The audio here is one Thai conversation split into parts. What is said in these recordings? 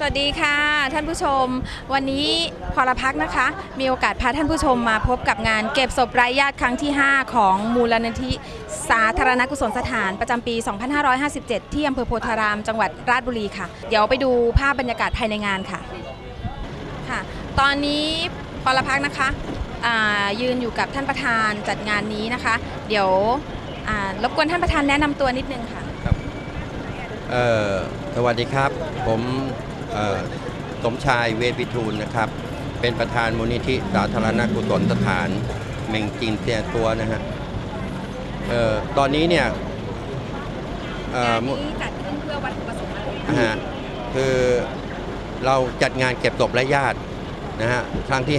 สวัสดีค่ะ ท่านผู้ชม วันนี้พรพักนะคะ มีโอกาสพาท่านผู้ชมมาพบกับงานเก็บศพไร้ญาติครั้งที่ 5 ของมูลนิธิสาธารณกุศลสถานประจำปี 2557 ที่อำเภอโพธาราม จังหวัดราชบุรีค่ะ เดี๋ยวไปดูภาพบรรยากาศภายในงานค่ะค่ะ ตอนนี้พรพักนะคะยืนอยู่กับท่านประธานจัดงานนี้นะคะ เดี๋ยวรบกวนท่านประธานแนะนำตัวนิดนึงค่ะเอ่อสวัสดีครับ ผม สมชายเวทพิทูลนะครับ เป็นประธานมูลนิธิสาธารณกุศลสถานเมงจีนเตียตัวนะฮะเอ่อตอนนี้เนี่ยเอ่งาอนมุนี้จัดขึ้นเพื่อวัตถุประสงค์อะไรคะนะฮะคือเราจัดงานเก็บศพและญาตินะฮะครั้งที่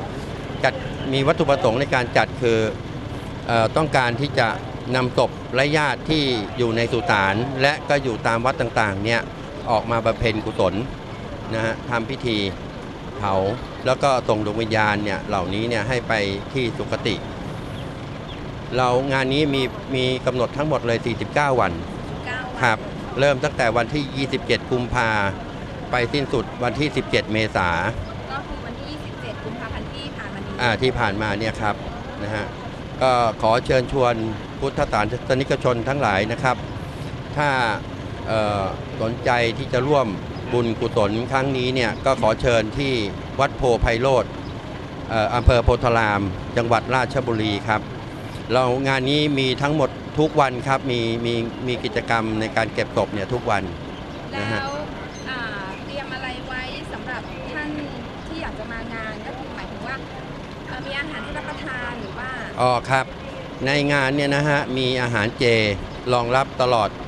5 จัดมีวัตถุประสงค์ในการจัดคือเออต้องการที่จะนำศพและญาติที่อยู่ในสุสานและก็อยู่ตามวัดต่างๆเนี่ย ออกมาบำเพ็ญกุศลนะฮะทำพิธีเผาแล้วก็ส่งดวงวิญญาณเนี่ยเหล่านี้เนี่ยให้ไปที่สุคติ เรางานนี้มีมีกำหนดทั้งหมดเลย 49 วัน9ครับเริ่มตั้งแต่วันที่ 27 กุมภาไปสิ้นสุดวันที่ 17 เมษาก็คือวันที่ 27 กุมภาพันธ์ที่ผ่านมานี้อ่าที่ผ่านมาเนี่ยครับนะฮะก็ขอเชิญชวนพุทธศาสนิกชนทั้งหลายนะครับ ถ้าเอ่อ สนใจที่จะร่วมบุญกุศลครั้งนี้เนี่ยก็ขอเชิญที่วัดโพไพโรธเอ่ออำเภอโพธาราม จังหวัดราชบุรีครับ เรางานนี้มีทั้งหมดทุกวันครับ มีมีมีกิจกรรมในการเก็บศพเนี่ยทุกวันแล้นะฮะวอ่าเตรียมอะไรไว้สำหรับท่านที่อยากจะมางานก็คือหมายถึงว่าเอ่อมีอาหารให้รับประทานหรือว่า อ๋อครับ ในงานเนี่ยนะฮะมีอาหารเจรองรับตลอดเออ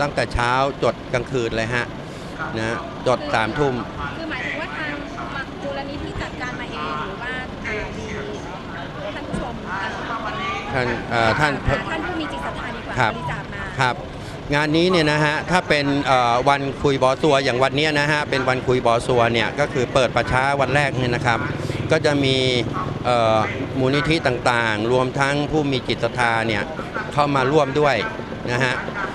ตั้งแต่เช้าจดกลางคืนเลยฮะนะฮะจดสามทุ่ม คือหมายถึงว่าทางมูลนิธิจัดการมาเองหรือว่าอ่ามีท่านผู้ชมอ่าท่านเอ่อท่าน อ่ท่านผู้มีจิตศรัทธาดีกว่าครับ บริจาคมาครับ งานนี้เนี่ยนะฮะถ้าเป็นเอ่อวันคุยบอสัวอย่างวันเนี้ยนะฮะเป็นวันคุยบอสัวเนี่ยก็คือเปิดประช้าวันแรกเนี่ยนะครับ ก็จะมีเอ่อมูลนิธิต่างๆ รวมทั้งผู้มีจิตศรัทธาเนี่ยเข้ามาร่วมด้วยนะฮะเอ่อ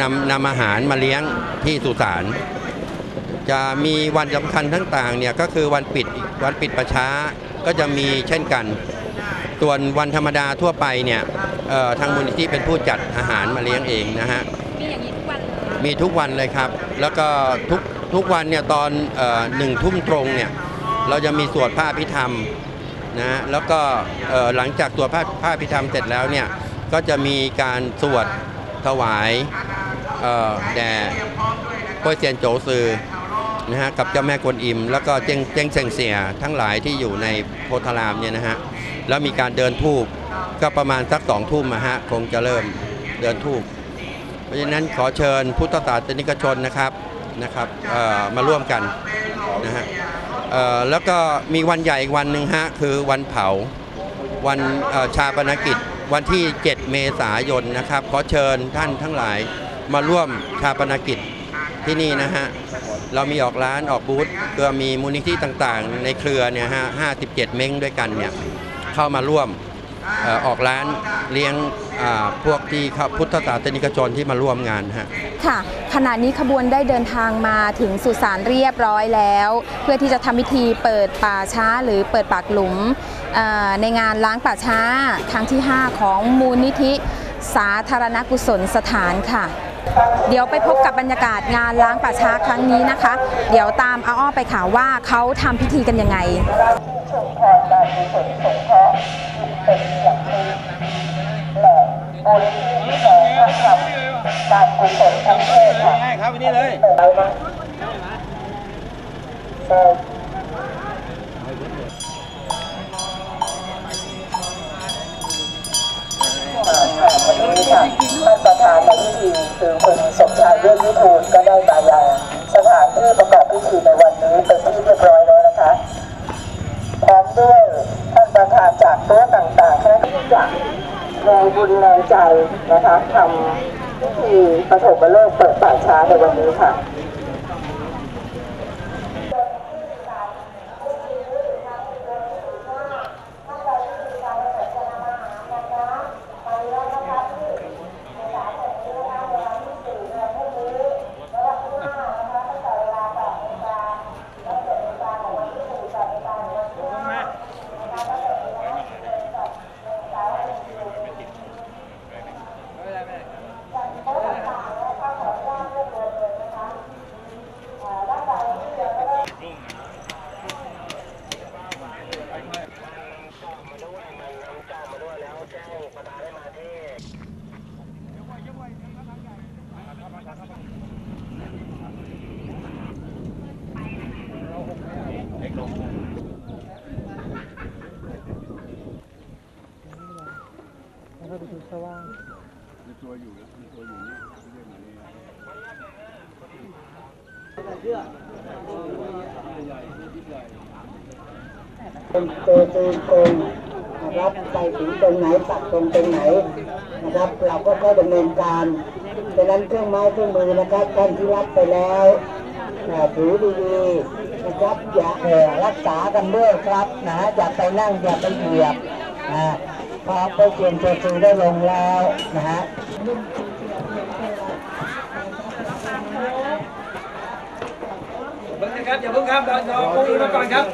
นำนำอาหารมาเลี้ยงที่สุสานจะมีวันสำคัญต่างๆเนี่ยก็คือวันปิดวันปิดประช้าก็จะมีเช่นกัน ส่วนวันธรรมดาทั่วไปเนี่ยเอ่อทางมูลนิธิเป็นผู้จัดอาหารมาเลี้ยงเองนะฮะมีอย่างนี้ทุกวันเลยมีทุกวันเลยครับ แล้วก็ทุกทุกวันเนี่ยตอนเอ่อหนึ่งทุ่มตรงเนี่ยเราจะมีสวดพระอภิธรรมนะฮะแล้วก็เอ่อหลังจากสวดพระพระอภิธรรมเสร็จแล้วเนี่ยก็จะมีการสวด ถวายแด่พ่อเซียนโจซือนะฮะกับเจ้าแม่กวนอิม แล้วก็เจ้งเจ้งเซงเสียทั้งหลายที่อยู่ในโพธารามเนี่ยนะฮะแล้วมีการเดินทูบก็ประมาณสักสองทุ่มนะฮะคงจะเริ่มเดินทูบเพราะฉะนั้นขอเชิญพุทธศาสนิกชนนะครับนะครับมาร่วมกันนะฮะแล้วก็มีวันใหญ่อีกวันหนึ่งฮะคือวันเผาวันชาปนกิจ วันที่ 7 เมษายนนะครับ ขอเชิญท่านทั้งหลายมาร่วมชาปนกิจที่นี่นะฮะ เรามีออกร้านออกบูธเพื่อมีมูลนิธิต่างๆ ในเครือเนี่ยฮะ 57 เม้งด้วยกันเนี่ย เข้ามาร่วมอออกร้านเลี้ยง พวกที่พุทธศาสนิกชนที่มาร่วมงานฮะค่ะขณะนี้ขบวนได้เดินทางมาถึงสุสานเรียบร้อยแล้ว เพื่อที่จะทำพิธีเปิดป่าช้าหรือเปิดปากหลุมในงานล้างป่าช้าครั้งที่ 5 ของมูลนิธิสาธารณกุศลสถานค่ะ เดี๋ยวไปพบกับบรรยากาศงานล้างป่าช้าครั้งนี้นะคะ เดี๋ยวตามอาอ้อไปข่าวว่าเขาทำพิธีกันยังไง ชุมพรการกุศลสงเคราะห์เป็นองดีและมูลนิธิแสงพระธรรมการกุศลทางเพศค่ะง่ายครับวันนี้เลยไปนะเชิญค่ะวันนี้ค่ะท่านประธานในพิธีคือคุณสมชายเวชวิทูลก็ได้มายังสถานที่ประกอบพิธีในวันนี้เป็นที่เรียบร้อยแล้วนะคะพร้อมด้วยท่านประธานจากตัวต่างๆคณะที่จะ แรงบุญแรงใจนะคะทำพิธีปฐมฤกษ์เปิดป่าช้าในวันนี้ค่ะ เป็นตัวตีโกงนะครับไปถึงตรงไหนปักตรงตรงไหนนะครับ เราก็ก็ดำเนินการดังนั้นเครื่องไม้เครื่องมือนะครับท่านที่รับไปแล้วอ่าถือดีๆนะครับอย่าเอ่อรักษากันด้วยครับนะอย่าไปนั่งอย่าไปเหยียบนะพอไปเปลี่ยนตัวตีได้ลงแล้วนะฮะ เพิ่งนะครับอย่าเพิ่งครับราเราเอาอีมาก่อนครับ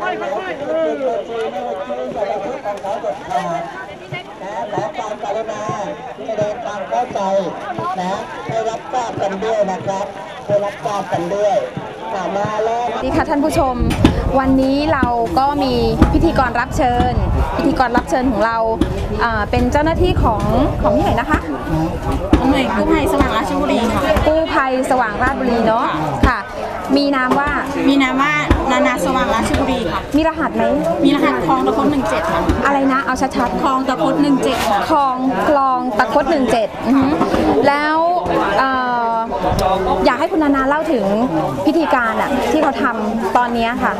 ค่อยๆค่อยๆเออนะขอความกรุณาแสดงความเข้าใจนะให้รับทราบกันด้วยนะครับให้รับทราบกันด้วยอ่ามาแล้วสวัสดีค่ะท่านผู้ชม วันนี้เราก็มีพิธีกรรับเชิญ พิธีกรรับเชิญของเราอ่าเป็นเจ้าหน้าที่ของของที่ไหนนะคะหน่วยกู้ภัยสว่างราชบุรีค่ะกู้ภัยสว่างราชบุรีเนาะค่ะ มีนามว่ามีนามว่า นานาสว่างราชบุรีค่ะ มีรหัสไหม มีรหัสคลองตะพด17ค่ะอะไรนะ เอาชัดๆคลองตะพด17ค่ะคลองคลองตะคด17อือหือแล้วเอ่ออยากให้คุณนานาเล่าถึงพิธีการอะที่เขาทำตอนเนี้ยค่ะ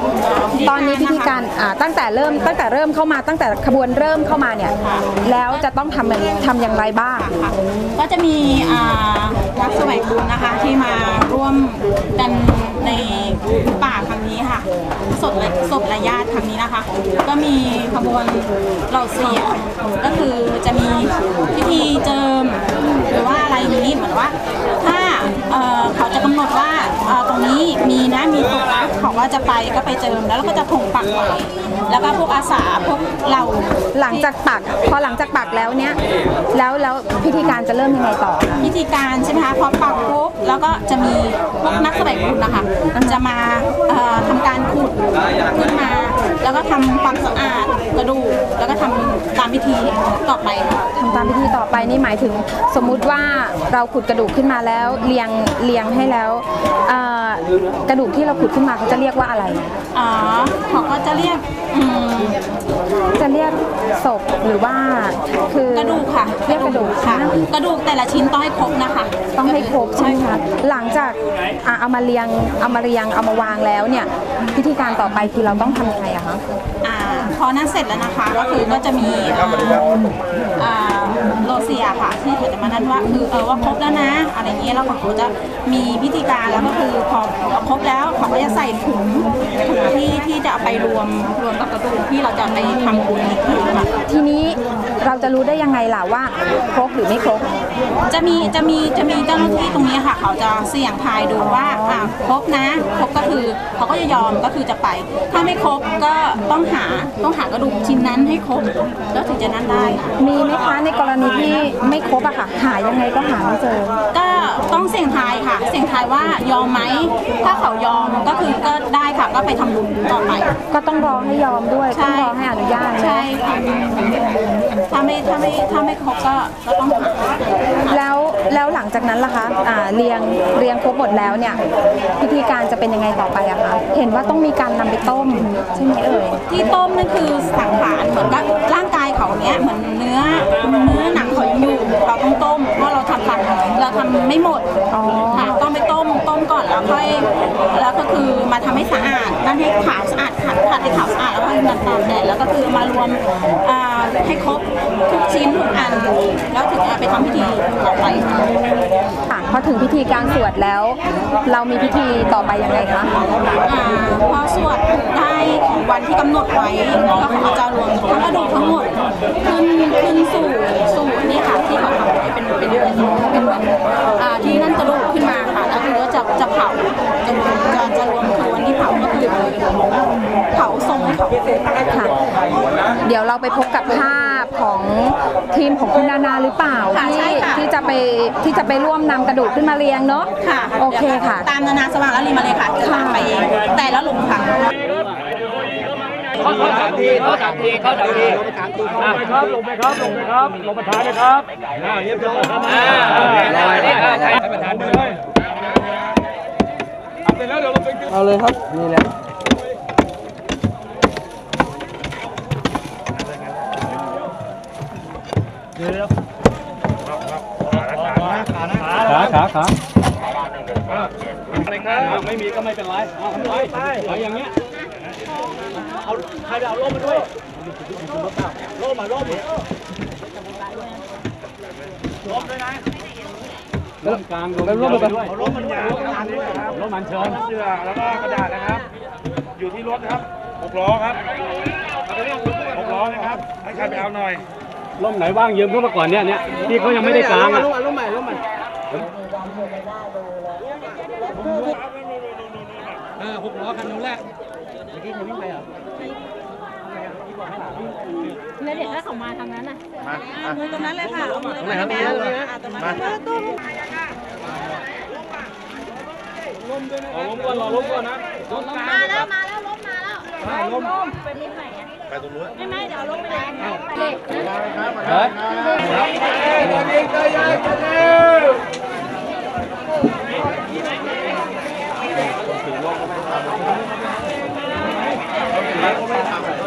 ตอนนี้พิธีการอ่าตั้งแต่เริ่มตั้งแต่เริ่มเข้ามาตั้งแต่ขบวนเริ่มเข้ามาเนี่ย แล้วจะต้องทำทำอย่างไรบ้างก็จะมีอ่านักแสวงบุญนะคะที่มาร่วมกันในป่าครั้ง นี้ค่ะ สดและสดและยาติครั้งนี้นะคะ ก็มีขบวนเหล่าเสียก็คือจะมีพิธีเจิม หรือว่าอะไรนี้เหมือนว่าถ้า จะไปก็ไปเจิมแล้วก็จะถงปักไว้แล้วก็พวกอาสาพวกเราหลังจากปักพอหลังจากปักแล้วเนี่ยแล้วแล้วพิธีการจะเริ่มยังไงต่อคะพิธีการใช่ไหมคะพอปักปุ๊บแล้วก็จะมีพวกนักแสดงบุญนะคะจะมาเอ่อทำการขุดขึ้นมา แล้วก็ทำความสะอาดกระดูกแล้วก็ทำตามพิธีต่อไปค่ะ ทำตามพิธีต่อไปนี่หมายถึงสมมุติว่าเราขุดกระดูกขึ้นมาแล้วเรียงเรียงให้แล้วเอ่อกระดูกที่เราขุดขึ้นมาเขาจะเรียกว่าอะไร อ๋อเขาก็จะเรียกอืม จะเรียกศพหรือว่าคือกระดูกค่ะเรียกกระดูกค่ะนะกระดูกแต่ละชิ้นต้องให้ครบนะคะ ต้องให้ครบใช่ไหมคะหลังจากอะเอามาเรียงเอามาเรียงเอามาวางแล้วเนี่ยพิธีการต่อไปคือเราต้องทำยังไงอะคะอ่าพอนั้นเสร็จแล้วนะคะ ก็คือก็จะมีอ่าอ่าโลเซียค่ะ ที่เขาจะมานั่นว่าคือเออว่าครบแล้วนะ อะไรอย่างเงี้ยแล้วเขาก็จะมีพิธีการแล้วก็คือพอครบแล้วเขาก็จะใส่ถุงถุงที่ที่จะเอาไปรวมรวมกับกระดูกที่เราจะไปทำบุญอีกทีค่ะทีนี้เราจะรู้ได้ยังไงล่ะว่าครบหรือไม่ครบ จะมีจะมีจะมีเจ้าหน้าที่ตรงนี้ค่ะ เขาจะเสี่ยงทายดูว่าอ่าครบนะ ครบก็คือเขาก็จะยอมก็คือจะไป ถ้าไม่ครบก็ต้องหาต้องหากระดูกชิ้นนั้นให้ครบ แล้วถึงจะนั่นได้ค่ะมีไหมคะในกรณีที่ไม่ครบอะค่ะ หายังไงก็หาไม่เจอ ก็ ต้องเสี่ยงทายค่ะ เสี่ยงทายว่ายอมไหม ถ้าเขายอมก็คือก็ได้ค่ะก็ไปทำบุญต่อไป ก็ต้องรอให้ยอมด้วย ต้องรอให้อนุญาตนะใช่ค่ะถ้าไม่ถ้าไม่ถ้าไม่ครบก็ก็ต้องหาแล้วแล้วหลังจากนั้นล่ะคะอ่าเรียงเรียงครบหมดแล้วเนี่ยพิธีการจะเป็นยังไงต่อไปอะคะเห็นว่าต้องมีการนำไปต้มใช่ไหมเอ่ยที่ต้มนั่นคือสังขารเหมือนกับร่างกาย เขาเนี้ยเหมือนเนื้อเนื้อหนังเขายังอยู่เราต้องต้มเพราะเราทำตัดเราทำไม่หมดอ๋อค่ะต้องไปต้มต้มก่อนแล้วค่อยแล้วก็คือมาทำให้สะอาดนั่นให้ขาวสะอาด ขัดขัดให้ขาวสะอาดแล้วก็ให้มันตากแดดแล้วก็คือมารวมอ่าให้ครบทุกชิ้นทุกอันแล้วถึงจะไปทำพิธีต่อไปค่ะค่ะพอถึงพิธีการสวดแล้ว เรามีพิธีต่อไปยังไงคะอ่าพอสวดได้ของวันที่กำหนดไว้ก็เขาจะรวมทั้งกระดูกทั้งหมดขึ้นขึ้นสู่สู่นี่ค่ะที่เขาทำไว้เป็นเป็นเป็นเป็นแบบอ่าที่นั่นกระดูกขึ้นมาค่ะแล้วคือก็จะจะเผาจะจะจะรวมคือวันที่ เผาก็คือเผาทรงเขาค่ะเดี๋ยวเราไปพบกับภาพของทีมของคุณนานาหรือเปล่าค่ะที่ใช่ค่ะที่จะไปที่จะไปร่วมนำกระดูกขึ้นมาเรียงเนาะค่ะโอเคค่ะ ตามนานาสว่างแล้วรีมาเลยค่ะที่ค่ะไปเองแต่ละหลุมค่ะ เขาสามทีเขาสามทีเขาสามทีลงไปครับลงไปครับลงไปครับลงประธานนะครับอ่าเรียบร้อยครับอ่าลอยนี่ใครประธานเลย เอาเลยครับ นี่แหละขาขาขาอะไรครับไม่มีก็ไม่เป็นไรเอาไปไปไปอย่างเงี้ยเอาใครเอาร่มมาด้วยร่มมาร่มร่มด้วยนะ ร่มกลางร่มร่มไปด้วยร่มมันยาวร่มมันเชิญเสื้อแล้วก็กระดาษนะครับ อยู่ที่รถนะครับหกล้อครับหกล้อนะครับ ให้ใครไปเอาหน่อยร่มไหนว่างยืมเข้ามาก่อนเนี่ยเนี่ยที่เขายังไม่ได้กลางอะร่มใหม่ร่มใหม่เออหกล้อคันนู้นแหละแล้วเดี๋ยวถ้าเขามาทางนั้นน่ะตรงไหนครับตรงนี้มารอล้มก่อนรอล้มก่อนนะรถกลางมาแล้วมาแล้วล้มมาแล้วล้มไปที่ไหนอะไปตรงนู้นไม่ไม่เดี๋ยวเอาล้มไปเลยเด็กเฮ้ย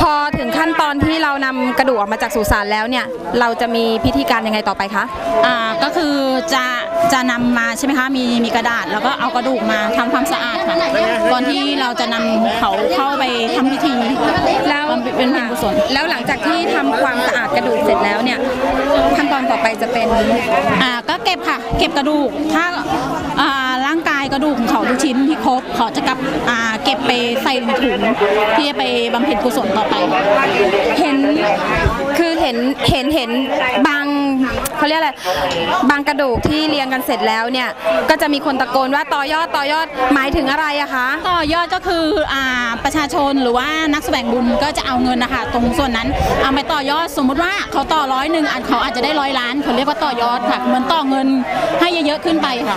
พอถึงขั้น ตอนที่เรานำกระดูกออกมาจากสุสานแล้วเนี่ยเราจะมีพิธีการยังไงต่อไปคะอ่าก็คือจะจะนำมาใช่ไหมคะมีมีกระดาษแล้วก็เอากระดูกมาทำความสะอาดค่ะก่อนที่เราจะนำเขาเข้าไปทำพิธีแล้วบำเพ็ญเป็นเพลกุศลแล้วหลังจากที่ทำความสะอาดกระดูกเสร็จแล้วเนี่ยขั้นตอนต่อไปจะเป็นอ่าก็เก็บค่ะ เก็บกระดูกถ้าอ่าร่าง กายกระดูกของเขาทุกชิ้นที่ครบเขาจะกลับอ่าเก็บไปใส่ถุงที่จะไปบำเพ็ญกุศลต่อไป เห็นคือเห็นเห็นเห็นบาง เขาเรียกอะไรบางกระดูกที่เรียงกันเสร็จแล้วเนี่ยก็จะมีคนตะโกนว่าต่อยอดต่อยอดหมายถึงอะไรอะคะต่อยอดก็คืออ่าประชาชนหรือว่านักแสวงบุญก็จะเอาเงินนะคะตรงส่วนนั้นเอาไปต่อยอดสมมุติว่าเขาต่อร้อยหนึ่งอันเขาอาจจะได้ร้อยล้านเขาเรียกว่าต่อยอดค่ะเหมือนต่อเงินให้เยอะๆขึ้นไปค่ะ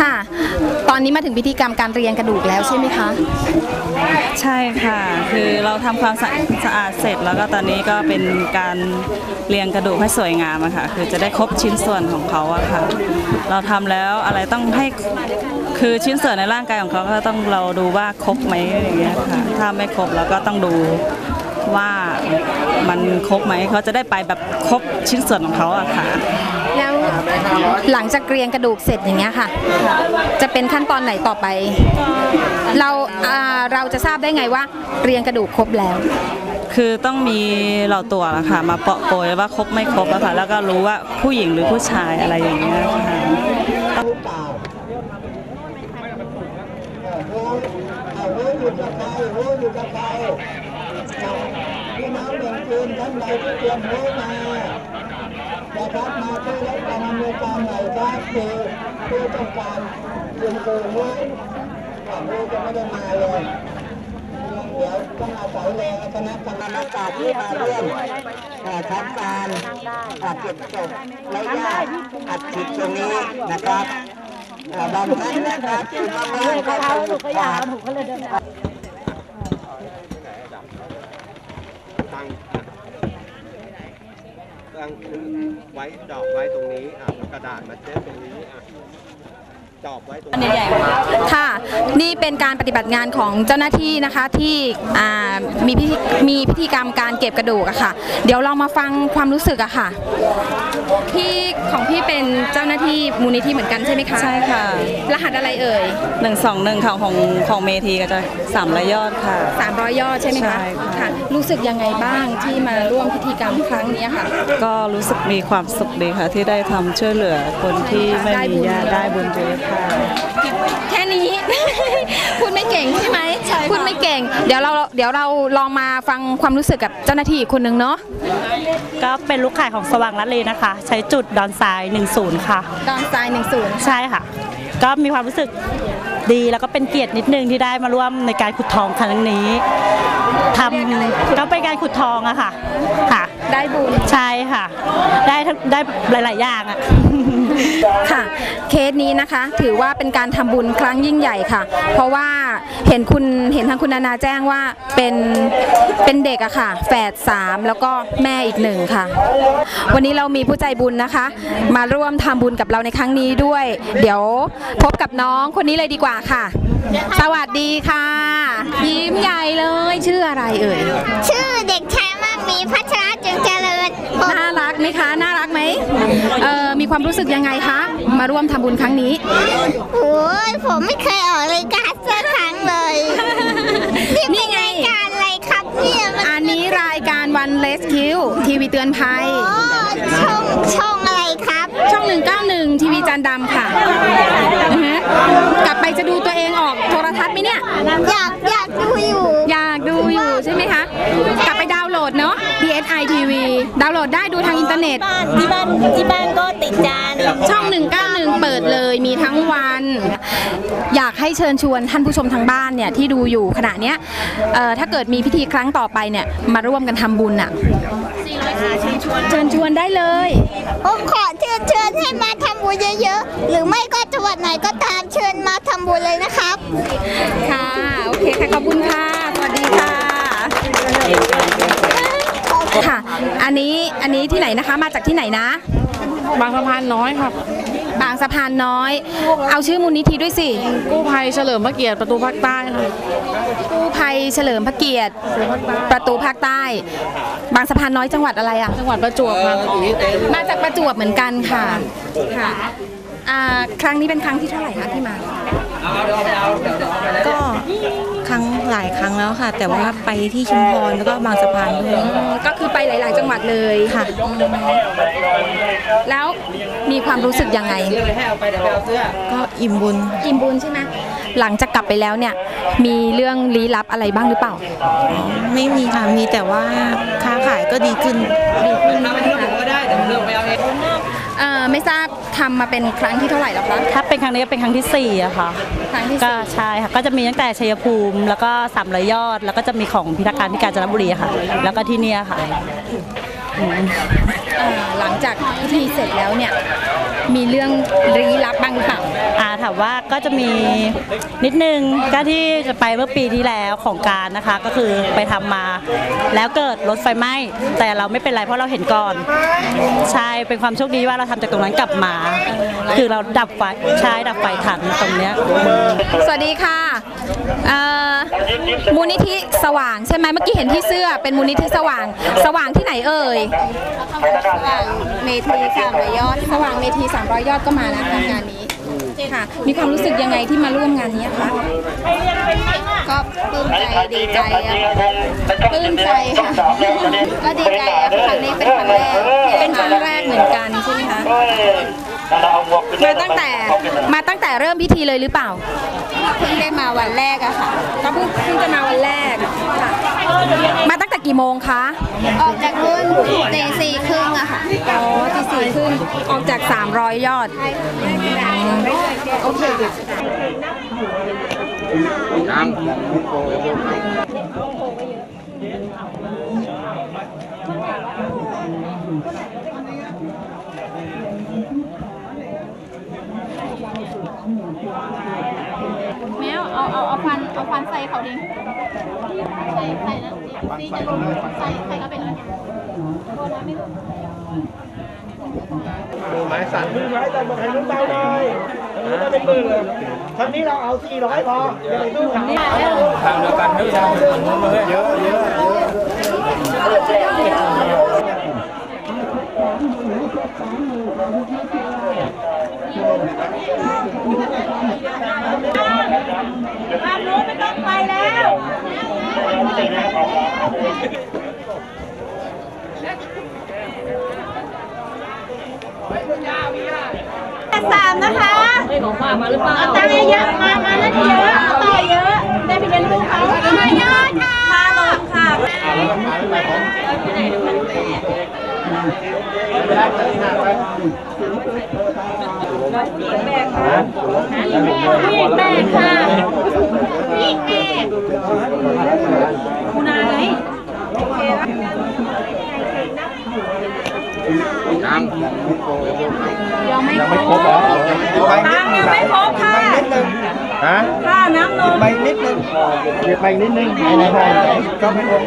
ค่ะ ตอนนี้มาถึงพิธีกรรมการเรียงกระดูกแล้วใช่ไหมคะ ใช่ค่ะ คือเราทำความสะสะอาดเสร็จแล้วก็ตอนนี้ก็เป็นการเรียงกระดูกให้สวยงามอะค่ะ คือจะได้ครบชิ้นส่วนของเขาอะค่ะ เราทำแล้วอะไรต้องให้คือชิ้นส่วนในร่างกายของเขาก็ต้องเราดูว่าครบไหมอย่างเงี้ยค่ะ ถ้าไม่ครบเราก็ต้องดูว่ามันครบไหมเขาจะได้ไปแบบครบชิ้นส่วนของเขาอะค่ะ แล้วหลังจากเรียงกระดูกเสร็จอย่างเงี้ยค่ะ จะเป็นขั้นตอนไหนต่อไป เราอ่าเราจะทราบได้ไงว่าเรียงกระดูกครบแล้ว คือต้องมีเราตัวละค่ะมาเปาะโปรยว่าครบไม่ครบอะค่ะแล้วก็รู้ว่าผู้หญิงหรือผู้ชายอะไรอย่างเงี้ยค่ะเปล่าเออเอารู้อยู่กับใครรู้อยู่กับใครพี่น้องเมืองจีนท่านใดที่เตรียมรู้มานะครับมาช่วยรับการอำนวยการหน่อยครับคือคือต้องการยืนคืนรู้อ่ารู้จะไม่ได้มาเลย เดี๋ยวต้องอาศัยแรงคณะกรรมการที่มาร่วมเอ่อทำการอ่าเก็บศพและญาติอัฐิตรงนี้นะครับบางท่านนะครับที่มาเมื่อก็ต้องหยุดขาดตั้งตั้งไว้ดอกไว้ตรงนี้อะกระดาษมาเช็ดตรงนี้อะ จอบไว้ตรงอันใหญ่ๆค่ะ นี่เป็นการปฏิบัติงานของเจ้าหน้าที่นะคะที่มีพิธีมีพิธีกรรมการเก็บกระดูกอะค่ะ เดี๋ยวเรามาฟังความรู้สึกอะค่ะ พี่ของพี่เป็นเจ้าหน้าที่มูลนิธิเหมือนกันใช่ไหมคะใช่ค่ะ รหัสอะไรเอ่ย121ของของของเมทีก็จะสามระยอดค่ะ 300 ยอดใช่ไหมคะใช่ค่ะ ค่ะ รู้สึกยังไงบ้างที่มาร่วมพิธีกรรมครั้งนี้ค่ะ ก็รู้สึกมีความสุขดีค่ะ ที่ได้ทำช่วยเหลือคนที่ไม่ได้บุมีญ ญาติได้บุญเยอะค่ะแค่ นี้ พูดไม่เก่งใช่ไหมพูดไม่เก่ง เดี๋ยวเราเดี๋ยวเราลองมาฟังความรู้สึกกับเจ้าหน้าที่อีกคนนึงเนาะก็เป็นลูกข่ายของสว่างละเลนะคะ ใช้จุดดอนทราย 10 ค่ะ ดอนทรายหนึ่งศูนย์ใช่ค่ะ ก็มีความรู้สึกดีแล้วก็เป็นเกียรตินิดนึงที่ได้มาร่วมในการขุดทองครั้งนี้ทำก็เป็นการขุดทองอะค่ะค่ะ ได้บุญ ใช่ค่ะ ได้ทั้งได้หลาย ๆ อย่างอะ ค่ะ เคสนี้นะคะ ถือว่าเป็นการทำบุญครั้งยิ่งใหญ่ค่ะ เพราะว่าเห็นคุณเห็นทางคุณนานาแจ้งว่าเป็นเป็นเด็กอะค่ะแฝดสามแล้วก็แม่อีกหนึ่งค่ะ วันนี้เรามีผู้ใจบุญนะคะ มาร่วมทำบุญกับเราในครั้งนี้ด้วย เดี๋ยวพบกับน้องคนนี้เลยดีกว่าค่ะ สวัสดีค่ะ ยิ้มใหญ่เลยชื่ออะไรเอ่ย ชื่อเด็ก เอ่อมีความรู้สึกยังไงคะ มาร่วมทำบุญครั้งนี้ โอ้ยผมไม่เคยออกรายการสักครั้งเลยนี่นี่เป็นไงรายการอะไรครับเนี่ยมันอันนี้รายการวันเลสคิวทีวีเตือนภัยอ๋อช่องช่องอะไรครับ ช่อง 191 ทีวีจานดำค่ะอือฮะกลับไปจะดูตัวเองออกโทรทัศน์ไหมเนี่ย อยากอยากดูอยู่ อยากดูอยู่ใช่ไหมคะ กลับไปดาวน์โหลดเนาะ DSI TV ดาวน์โหลดได้ดูทางอินเทอร์เน็ตที่บ้านที่บ้านก็ติดจานช่อง 191 เปิดเลยมีทั้งวัน อยากให้เชิญชวนท่านผู้ชมทางบ้านเนี่ยที่ดูอยู่ขณะเนี้ยเอ่อถ้าเกิดมีพิธีครั้งต่อไปเนี่ยมาร่วมกันทำบุญอะเชิญชวนได้เลย ผมขอเชิญเชิญให้มาทำบุญเยอะๆ หรือไม่ก็จังหวัดไหนก็ตามเชิญมาทำบุญเลยนะครับ ค่ะ โอเคค่ะ ขอบคุณค่ะ สวัสดีค่ะ ค่ะ อันนี้อันนี้ที่ไหนนะคะมาจากที่ไหนนะ บางสะพานน้อยครับบางสะพานน้อย เอาชื่อมูลนิธิด้วยสิกู้ภัยเฉลิมพระเกียรติประตูภาคใต้ค่ะกู้ภัยเฉลิมพระเกียรติประตูภาคใต้ บางสะพานน้อยจังหวัดอะไรอะจังหวัดประจวบค่ะมาจากประจวบเหมือนกันค่ะค่ะ อ่าครั้งนี้เป็นครั้งที่เท่าไหร่คะที่มา ก็ครั้งหลายครั้งแล้วค่ะ แต่ว่าไปที่ชุมพรแล้วก็บางสะพานด้วย ก็คือไปหลาย ๆ จังหวัดเลยค่ะ แล้วมีความรู้สึกยังไง ก็อิ่มบุญ อิ่มบุญใช่ไหมหลังจากกลับไปแล้วเนี่ย มีเรื่องลี้ลับอะไรบ้างหรือเปล่า ไม่มีค่ะ มีแต่ว่าค้าขายก็ดีขึ้น ดีขึ้นใช่ไหมคะเอ่อไม่ทราบ ทำมาเป็นครั้งที่เท่าไหร่แล้วคะ ถ้าเป็นครั้งนี้ก็เป็นครั้งที่สี่อะค่ะ ครั้งที่ก็สี่ใช่ค่ะ ก็จะมีตั้งแต่ชัยภูมิ แล้วก็สามร้อยยอด แล้วก็จะมีของพิธาการที่กาญจนบุรีค่ะ แล้วก็ที่เนี่ยค่ะเอ่อ หลังจากพิธีเสร็จแล้วเนี่ย มีเรื่องลี้ลับบ้างหรือเปล่าอาถามว่าก็จะมีนิดนึงก็ที่จะไปเมื่อปีที่แล้วของการนะคะ ก็คือไปทำมา แล้วเกิดรถไฟไหม้แต่เราไม่เป็นไรเพราะเราเห็นก่อน ใช่เป็นความโชคดีว่าเราทำจากตรงนั้นกลับมา คือเราดับไฟใช้ดับไฟทันตรงเนี้ยสวัสดีค่ะเอ่อมูลนิธิสว่างใช่ไหมเมื่อกี้เห็นที่เสื้อเป็นมูลนิธิสว่าง สว่างที่ไหนเอ่ยเมทีสามร้อยยอด สว่างเมทีสามร้อยยอดก็มานะคะงานนี้ค่ะ มีความรู้สึกยังไงที่มาร่วมงานนี้คะก็ปลื้มใจดีใจอะปลื้มใจค่ะก็ดีใจอะครั้งนี้เป็นครั้งแรกเป็นครั้งแรกเหมือนกันใช่ไหมคะมาตั้งแต่มาตั้งแต่เริ่มพิธีเลยหรือเปล่าเพิ่งได้มาวันแรกอะค่ะก็เพิ่งเพิ่งจะมาวันแรกค่ะ กี่โมงคะ ออกจากรุ่นตีสี่ครึ่งอะค่ะ อ๋อที่สี่ขึ้นออกจาก 300 ยอด โอเคแมว เอาเอาเอาฟันเอาฟันใส่เขาดิใส่ใส่นะซีจะลงใส่ใส่ก็ไปเลยโทษนะไม่รู้มือไม้สั่นมือไม้สั่นบอกให้ลุ้นเบาหน่อยทางนู้นได้เป็นหมื่นเลยครั้งนี้เราเอา400พออย่าไปสู้เขาทางเดียวกันไม่ใช่เยอะเยอะเยอะ บ้านนู้นไม่ต้องไป แล้วสามนะคะของฝากมาหรือเปล่าตังค์เยอะมามาแล้วเยอะต่อเยอะ ได้ไปเรียนรู้เขามาเยอะค่ะค่าลงค่ะ พี่แม่ค่ะพี่แม่คุณนายยังไม่ครบเหรอไปนิดนึงไม่ครบค่ะนิดนึงฮะค่าน้ำนมไปนิดนึงเดี๋ยวไปนิดนึงไหนไหนไหนก็ไม่ครบ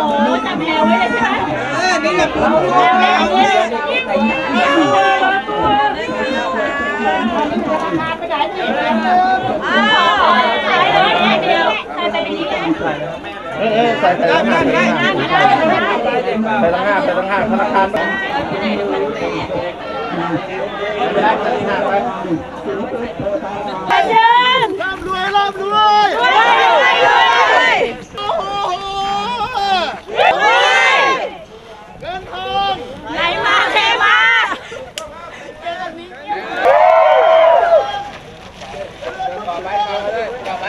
โอ้จับแมวไว้เลยใช่ไหมเออนี่แหละแมวแมวเนี่ยอ้าวใส่เลยเดียวใส่ไปในนี้เลยเออเออใส่ใส่ตั้งห้าใส่ตั้งห้าใส่ตั้งห้าธนาคารไปไม่ได้ใส่ตั้งห้าไปไปเชิญ ร่ำรวยร่ำรวย รวยรวยรวย โอ้โห รวย เงินทอง ไหลมาเทมา ต่อไปต่อไปเลยต่อไป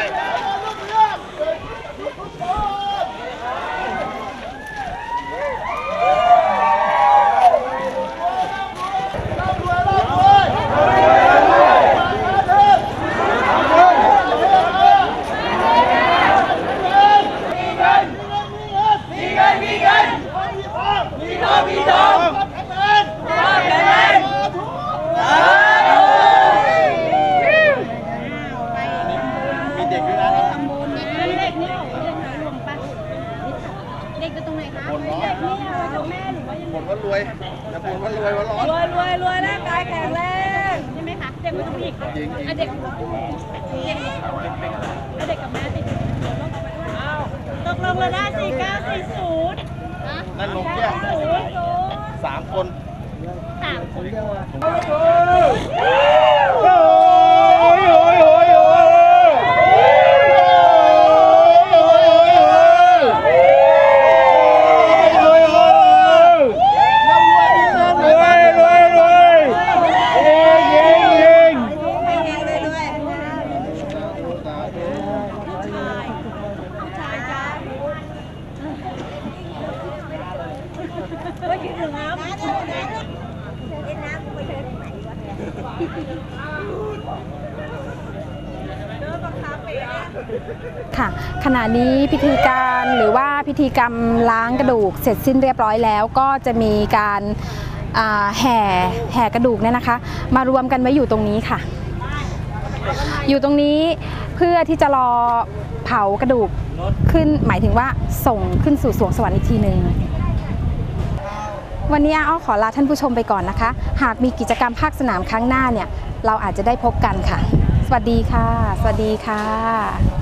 มีเด็กด้วยนะ เด็กนี่เด็กน้อยลงปะเด็กอยู่ตรงไหนคะ คนร้อน เด็กนี่เอา แม่หรือว่ายังไงคนว่ารวยแต่คนว่ารวยว่าร้อนรวยรวยรวยร่างกายแข็งแรงใช่ไหมคะเด็กมันต้องมีอีกจริงจริงอะเด็กเด็กอะเด็กกับแม่ติดตกลงแล้วได้สี่เก้าสี่ศูนย์นั่นลงแยกศูนย์สามคนสามคน โอ้ยโอ้ยโอ้ยโอ้ย ค่ะขณะนี้พิธีการหรือว่าพิธีกรรมล้างกระดูกเสร็จสิ้นเรียบร้อยแล้ว ก็จะมีการแห่แห่กระดูกเนี่ยนะคะ มารวมกันไว้อยู่ตรงนี้ค่ะ อยู่ตรงนี้เพื่อที่จะรอเผากระดูกขึ้นหมายถึงว่าส่งขึ้นสู่สวงสวรรค์อีกทีหนึ่ง วันนี้อ้อขอลาท่านผู้ชมไปก่อนนะคะ หากมีกิจกรรมภาคสนามครั้งหน้าเนี่ย เราอาจจะได้พบกันค่ะ สวัสดีค่ะ สวัสดีค่ะ